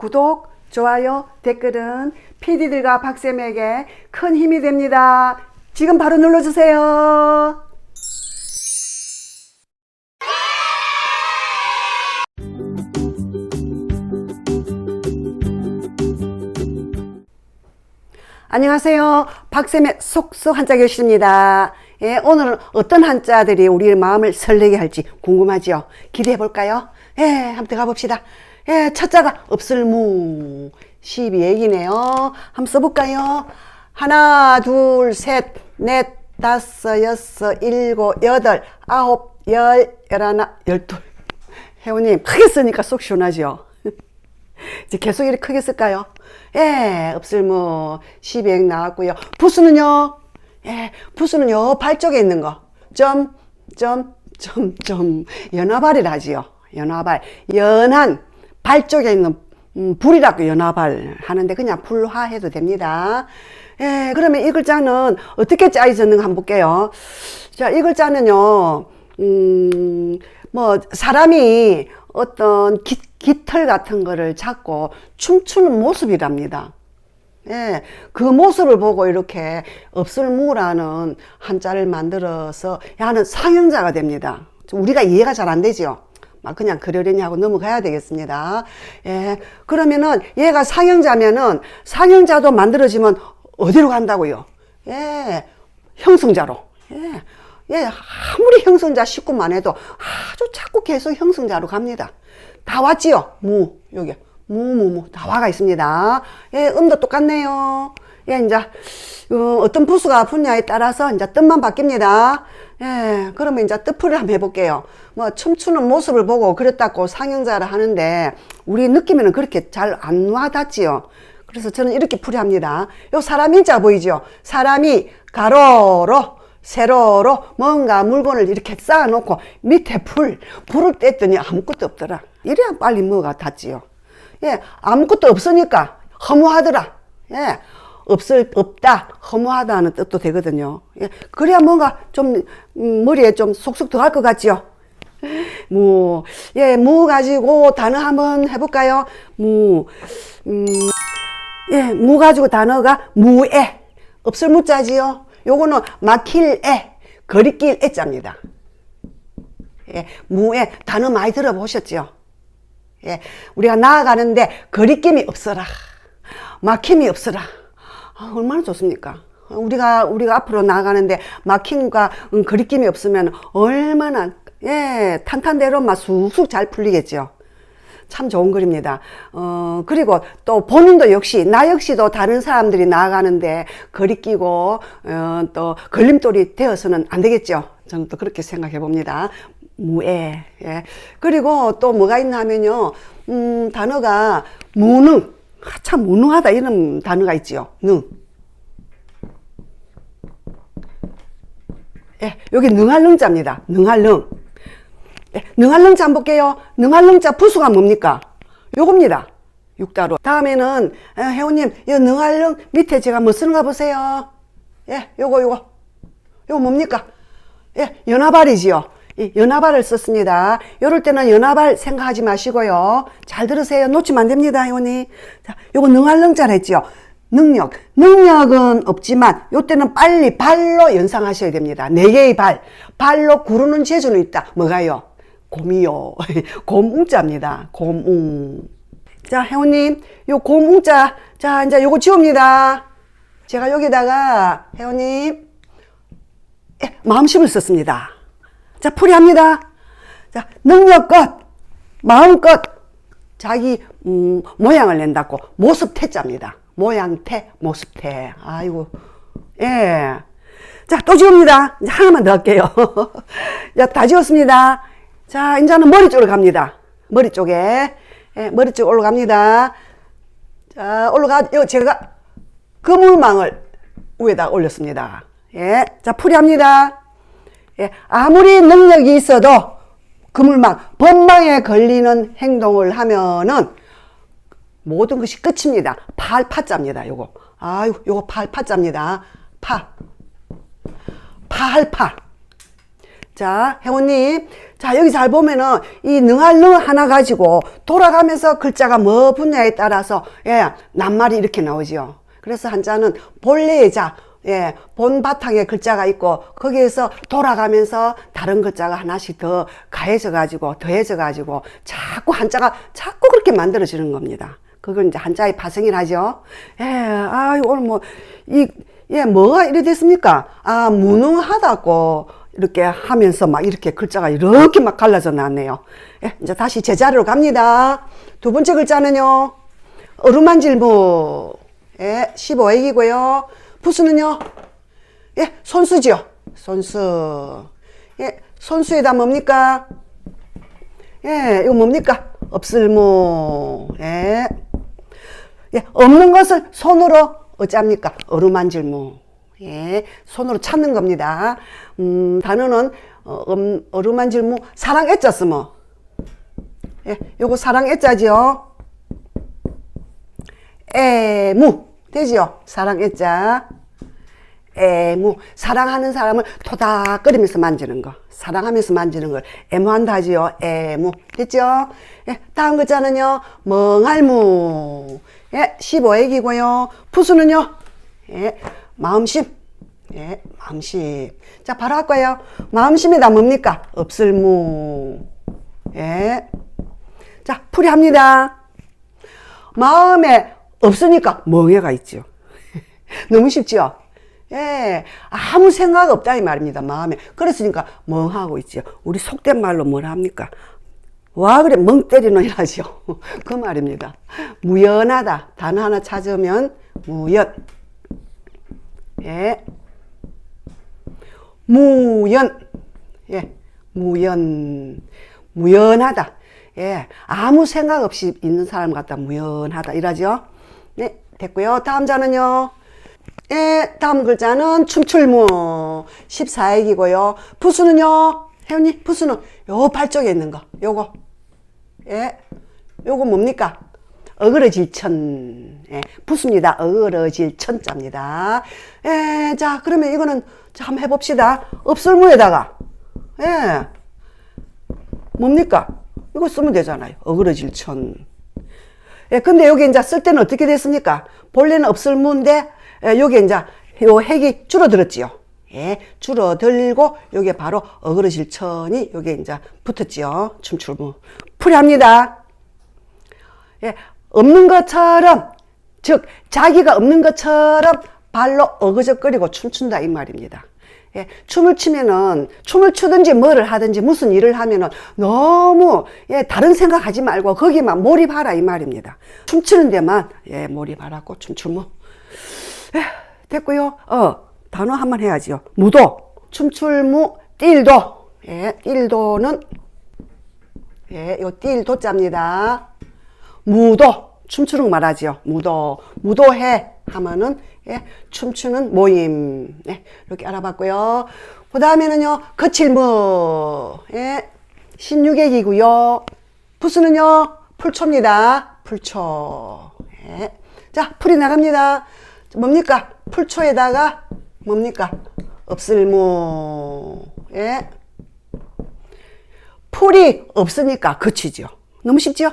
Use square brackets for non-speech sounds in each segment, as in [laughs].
구독, 좋아요, 댓글은 PD들과 박쌤에게 큰 힘이 됩니다. 지금 바로 눌러주세요. 안녕하세요. 박쌤의 속속 한자 교실입니다. 예, 오늘은 어떤 한자들이 우리의 마음을 설레게 할지 궁금하지요? 기대해 볼까요? 예, 한번 들어가 봅시다. 예, 첫 자가 없을무. 12액이네요. 한번 써볼까요? 하나, 둘, 셋, 넷, 다섯, 여섯, 일곱, 여덟, 아홉, 열, 열하나, 열둘. 혜원님, 크게 쓰니까 속 시원하죠? [laughs] 이제 계속 이렇게 크게 쓸까요? 예, 없을무 12액 나왔고요. 부수는요? 예, 부수는 요 발 쪽에 있는 거. 점, 점, 점, 점. 연화발이라지요. 연화발. 연한 발 쪽에 있는 음, 불이라고 연화발 하는데 그냥 불화 해도 됩니다. 예, 그러면 이 글자는 어떻게 짜여졌는가 한번 볼게요. 자, 이 글자는요, 음, 뭐, 사람이 어떤 깃, 깃털 같은 거를 잡고 춤추는 모습이랍니다. 예, 그 모습을 보고 이렇게 없을무라는 한자를 만들어서 야는 상형자가 됩니다. 우리가 이해가 잘 안 되지요. 막 그냥 그러려니 하고 넘어가야 되겠습니다. 예, 그러면은 얘가 상형자면은 상형자도 만들어지면 어디로 간다고요? 예, 형승자로. 예, 예, 아무리 형승자 식구만 해도 아주 자꾸 계속 형승자로 갑니다. 다 왔지요? 무, 여기. 무, 무, 무. 다 와가 있습니다. 예, 음도 똑같네요. 예, 이제, 어, 어떤 부수가 분야에 따라서 이제 뜻만 바뀝니다. 예, 그러면 이제 뜻풀이를 한번 해볼게요. 뭐, 춤추는 모습을 보고 그랬다고 상형자를 하는데, 우리 느낌에는 그렇게 잘 안 와닿지요. 그래서 저는 이렇게 풀이합니다. 요 사람 인자 보이죠? 사람이 가로로, 세로로 뭔가 물건을 이렇게 쌓아놓고 밑에 불, 불을 뗐더니 아무것도 없더라. 이래야 빨리 뭐가 닿지요. 예, 아무것도 없으니까 허무하더라. 예, 없을, 없다, 허무하다는 뜻도 되거든요. 예, 그래야 뭔가 좀, 음, 머리에 좀 속속 들어갈 것 같지요. 무, [laughs] 예, 무 가지고 단어 한번 해볼까요? 무, 음, 예, 무 가지고 단어가 무에, 없을 무자지요. 요거는 막힐 에, 거리낄 애자입니다. 예, 무에 단어 많이 들어보셨죠? 예, 우리가 나아가는데 거리낌이 없어라. 막힘이 없어라. 아, 얼마나 좋습니까? 우리가, 우리가 앞으로 나아가는데 막힘과 음, 거리낌이 없으면 얼마나, 예, 탄탄대로 막 쑥쑥 잘 풀리겠죠. 참 좋은 글입니다. 어, 그리고 또 본인도 역시, 나 역시도 다른 사람들이 나아가는데 거리 끼고, 어, 또 걸림돌이 되어서는 안 되겠죠. 저는 또 그렇게 생각해 봅니다. 무애. 예. 그리고 또 뭐가 있나 하면요. 음, 단어가 무능. 아, 참 무능하다 이런 단어가 있지요. 능. 예, 여기 능할 능자입니다. 능할 능. 예, 능할 능자 한번 볼게요. 능할 능자 부수가 뭡니까? 요겁니다. 육자로. 다음에는 에, 회원님, 이 능할 능 밑에 제가 뭐 쓰는가 보세요. 예, 요거 요거. 요거 뭡니까? 예, 연화발이지요. 이 연화발을 썼습니다. 요럴 때는 연화발 생각하지 마시고요. 잘 들으세요. 놓치면 안 됩니다, 회원님. 자, 요거 능할 능자를 했지요. 능력. 능력은 없지만 요때는 빨리 발로 연상하셔야 됩니다. 네 개의 발. 발로 구르는 재주는 있다. 뭐가요? 곰이요. [laughs] 곰웅자입니다. 곰웅. 자, 회원님, 요 곰웅자. 자, 이제 요거 지웁니다. 제가 여기다가, 회원님, 예, 마음심을 썼습니다. 자, 풀이합니다. 자, 능력껏, 마음껏, 자기, 음, 모양을 낸다고. 모습태자입니다. 모양태, 모습태. 아이고, 예. 자, 또 지웁니다. 이제 하나만 더 할게요. [laughs] 자, 다 지웠습니다. 자, 이제는 머리 쪽으로 갑니다. 머리 쪽에. 예, 머리 쪽 올라갑니다. 자, 올라가, 요, 제가 그물망을 위에다 올렸습니다. 예. 자, 풀이합니다. 예. 아무리 능력이 있어도 그물망, 법망에 걸리는 행동을 하면은 모든 것이 끝입니다. 팔파자입니다. 요거. 아유, 요거 팔파자입니다. 파. 팔파. 자, 혜원님. 자, 여기 잘 보면은 이 능할 능 하나 가지고 돌아가면서 글자가 뭐 분야에 따라서 예, 낱말이 이렇게 나오지요. 그래서 한자는 본래의 자, 예, 본 바탕에 글자가 있고 거기에서 돌아가면서 다른 글자가 하나씩 더 가해져 가지고 더해져 가지고 자꾸 한자가 자꾸 그렇게 만들어지는 겁니다. 그걸 이제 한자의 파생이라죠. 예, 아, 오늘 뭐, 이, 예, 뭐가 이래 됐습니까? 아, 무능하다고 이렇게 하면서 막 이렇게 글자가 이렇게 막 갈라져 나왔네요. 예, 이제 다시 제자리로 갑니다. 두 번째 글자는요, 어루만질무. 예, 15액이고요. 부수는요, 예, 손수죠. 손수. 예, 손수에다 뭡니까? 예, 이거 뭡니까? 없을무. 예. 예, 없는 것을 손으로 어찌합니까? 어루만질무. 예, 손으로 찾는 겁니다. 음, 단어는 어, 음, 어루만질무 사랑 애자 쓰모. 예, 요거 사랑 애자지요. 애무 되지요? 사랑 애자. 애무 사랑하는 사람을 토닥거리면서 만지는 거. 사랑하면서 만지는 걸 애무한다 하지요 애무. 됐죠 예, 다음 글자는요 멍할무. 예, 15액이고요. 푸수는요? 예, 마음심 예, 마음심 자 바로 할 거예요. 마음심에다 뭡니까? 없을무. 예. 자 풀이합니다. 마음에 없으니까 멍해가 있죠 [laughs] 너무 쉽죠 예, 아무 생각 없다 이 말입니다. 마음에. 그랬으니까 멍하고 있죠. 우리 속된 말로 뭐라 합니까? 와 그래 멍 때리는 이라죠. [laughs] 그 말입니다. 무연하다. 단어 하나 찾으면 무연. 예. 무연. 예. 무연. 무연하다. 예. 아무 생각 없이 있는 사람 같다. 무연하다. 이라죠. 네. 됐고요. 다음 자는요. 예, 다음 글자는 춤출무 14액이고요. 부수는요. 혜원님, 부수는 요 발쪽에 있는 거. 요거. 예. 요거 뭡니까? 어그러질 천. 예, 부수입니다. 어그러질 천 자입니다. 예, 자, 그러면 이거는 자, 한번 해 봅시다. 없을무에다가. 예. 뭡니까? 이거 쓰면 되잖아요. 어그러질 천. 예, 근데 여기 이제 쓸 때는 어떻게 됐습니까? 본래는 없을 무인데, 예, 여기 이제 요 핵이 줄어들었지요. 예, 줄어들고 요게 바로 어그러질 천이 요게 이제 붙었지요. 춤출무. 풀이합니다. 예, 없는 것처럼 즉 자기가 없는 것처럼 발로 어그적거리고 춤춘다 이 말입니다. 예, 춤을 추면은 춤을 추든지 뭐를 하든지 무슨 일을 하면은 너무 예, 다른 생각하지 말고 거기만 몰입하라 이 말입니다. 춤추는 데만 예, 몰입하라고 춤출무. 예, 됐고요. 어, 단어 한 번 해야지요. 무도, 춤출무, 띨도. 예, 띨도는 예, 요 띨도자입니다. 무도, 춤추는 거 말하지요. 무도, 무도해 하면은 예, 춤추는 모임. 예, 이렇게 알아봤고요. 그 다음에는요, 거칠무. 예, 16액이고요. 부수는요, 풀초입니다. 풀초. 예. 자, 풀이 나갑니다. 뭡니까? 풀초에다가 뭡니까? 없을무. 예. 풀이 없으니까 거치죠. 너무 쉽죠?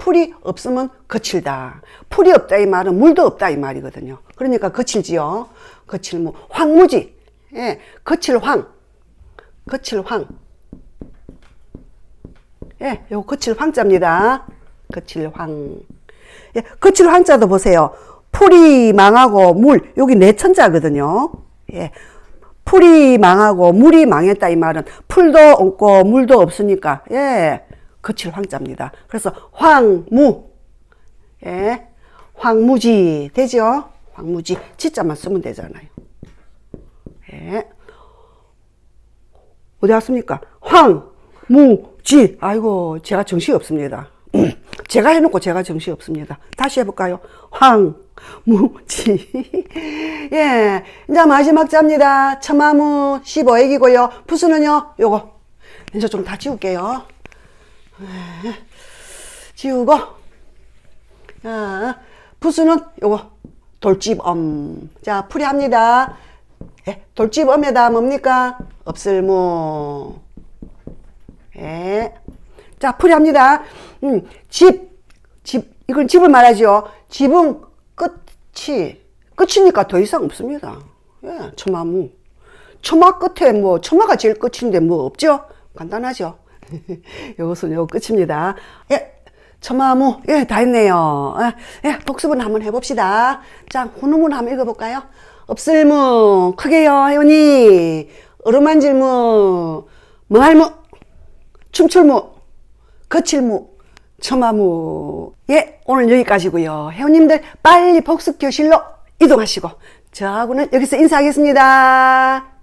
풀이 없으면 거칠다. 풀이 없다 이 말은 물도 없다 이 말이거든요. 그러니까 거칠지요. 거칠무. 황무지. 예. 거칠황. 거칠황. 예. 요 거칠황자입니다. 거칠황. 예. 거칠황자도 보세요. 풀이 망하고 물, 여기 내천자거든요. 예. 풀이 망하고 물이 망했다 이 말은 풀도 없고 물도 없으니까 예 거칠 황자입니다. 그래서 황무 예 황무지 되죠? 황무지 지자만 쓰면 되잖아요. 예 어디 갔습니까? 황무지 아이고 제가 정신이 없습니다. [clears throat] 제가 해놓고 제가 정신이 없습니다. 다시 해볼까요? 황, 무, 지. 예. 이제 마지막 자입니다. 처마무 15액이고요. 부수는요, 요거. 이제 좀 다 지울게요. 예. 지우고. 아, 부수는 요거. 돌집엄. 자, 풀이합니다. 예. 돌집엄에다 뭡니까? 없을무. 예. 자, 풀이합니다. 음, 집, 집, 이건 집을 말하죠. 집은 끝이, 끝이니까 더 이상 없습니다. 예, 처마무. 처마 끝에 뭐, 처마가 제일 끝인데 뭐 없죠? 간단하죠? [laughs] 요것은 요 끝입니다. 예, 처마무. 예, 다 했네요. 예, 예, 복습은 한번 해봅시다. 자, 훈우문 한번 읽어볼까요? 없을무, 크게요, 혜원이. 어루만질무, 뭐할무, 춤출무, 거칠무, 처마무. 예, 오늘 여기까지고요. 회원님들 빨리 복습 교실로 이동하시고 저하고는 여기서 인사하겠습니다.